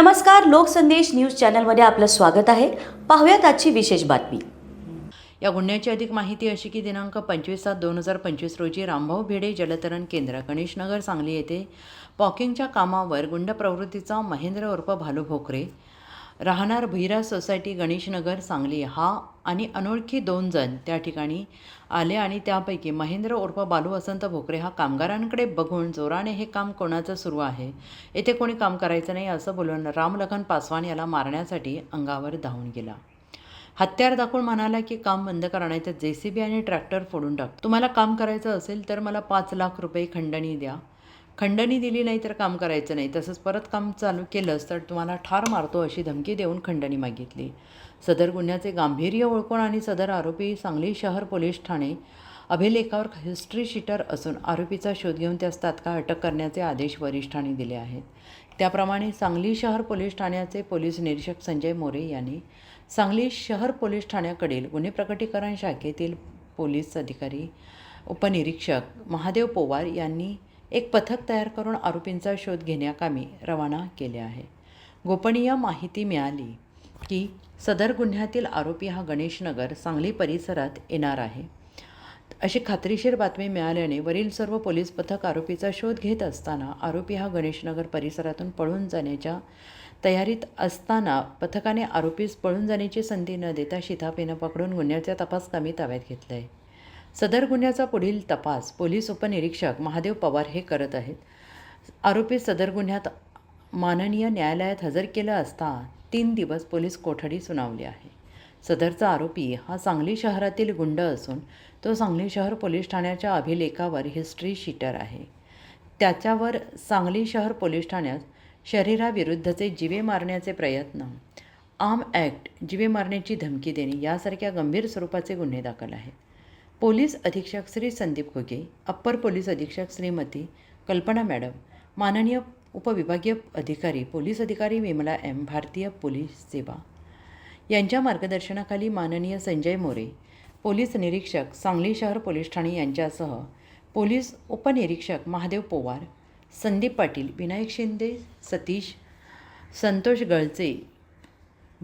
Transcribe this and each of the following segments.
नमस्कार लोकसंदेश न्यूज चॅनलमध्ये आपलं स्वागत आहे. पाहूयात आजची विशेष बातमी. या गुन्ह्याची अधिक माहिती अशी की दिनांक पंचवीस सात दोन हजार पंचवीस रोजी रामभाऊ भिडे जलतरण केंद्र गणेशनगर सांगली येथे पॉकिंगच्या कामावर गुंड प्रवृत्तीचा महेंद्र उर्फ भालू भोकरे राहणार भैरा सोसायटी गणेशनगर सांगली हा आणि अनोळखी दोन जण त्या ठिकाणी आले आणि त्यापैकी महेंद्र उर्फ बालू वसंत भोकरे हा कामगारांकडे बघून जोराने हे काम कोणाचं सुरू आहे? येथे कोणी काम करायचं नाही असं बोलून रामलखन पासवान याला मारण्यासाठी अंगावर धावून गेला. हत्यार दाखवून म्हणाला की काम बंद करण्याचं जे सी बी आणि ट्रॅक्टर फोडून टाक. तुम्हाला काम करायचं असेल तर मला पाच लाख रुपये खंडणी द्या. खंडणी दिली नाही तर काम करायचं नाही. तसंच परत काम चालू केलंच तर तुम्हाला ठार मारतो अशी धमकी देऊन खंडणी मागितली. सदर गुन्ह्याचे गांभीर्य ओळखून आणि सदर आरोपी सांगली शहर पोलीस ठाणे अभिलेखावर हिस्ट्री शीटर असून आरोपीचा शोध घेऊन त्यास तात्काळ अटक करण्याचे आदेश वरिष्ठांनी दिले आहेत. त्याप्रमाणे सांगली शहर पोलीस ठाण्याचे पोलीस निरीक्षक संजय मोरे यांनी सांगली शहर पोलीस ठाण्याकडील गुन्हे प्रकटीकरण शाखेतील पोलीस अधिकारी उपनिरीक्षक महादेव पोवार यांनी एक पथक तयार करून आरोपींचा शोध घेण्याकामी रवाना केले आहे. गोपनीय माहिती मिळाली की सदर गुन्ह्यातील आरोपी हा गणेशनगर सांगली परिसरात येणार आहे. अशी खात्रीशीर बातमी मिळाल्याने वरील सर्व पोलीस पथक आरोपीचा शोध घेत असताना आरोपी हा गणेशनगर परिसरातून पळून जाण्याच्या तयारीत असताना पथकाने आरोपीस पळून जाण्याची संधी न देता शिताफेनं पकडून गुन्ह्याचा तपास कमी ताब्यात घेतला आहे सदर गुन्ह्याचा पुढील तपास पोलीस उपनिरीक्षक महादेव पवार हे करत आहेत. आरोपी सदर गुन्ह्यात माननीय न्यायालयात हजर केलं असता तीन दिवस पोलीस कोठडी सुनावली आहे. सदरचा आरोपी हा सांगली शहरातील गुंड असून तो सांगली शहर पोलीस ठाण्याच्या अभिलेखावर हिस्ट्री शीटर आहे. त्याच्यावर सांगली शहर पोलीस ठाण्यात शरीराविरुद्धचे जिवे मारण्याचे प्रयत्न आर्म ॲक्ट जिवे मारण्याची धमकी देणे यासारख्या गंभीर स्वरूपाचे गुन्हे दाखल आहेत. पोलीस अधीक्षक श्री संदीप घुगे अप्पर पोलीस अधीक्षक श्रीमती कल्पना मॅडम माननीय उपविभागीय अधिकारी पोलीस अधिकारी विमला एम भारतीय पोलीस सेवा. यांच्या मार्गदर्शनाखाली माननीय संजय मोरे पोलीस निरीक्षक सांगली शहर पोलीस ठाणे यांच्यासह पोलीस उपनिरीक्षक महादेव पोवार संदीप पाटील विनायक शिंदे सतीश संतोष गळचे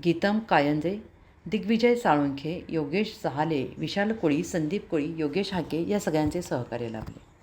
गीतम कायंजे दिग्विजय साळुंखे योगेश सहाले विशाल कोळी संदीप कोळी योगेश हाके या सगळ्यांचे सहकार्य लाभले.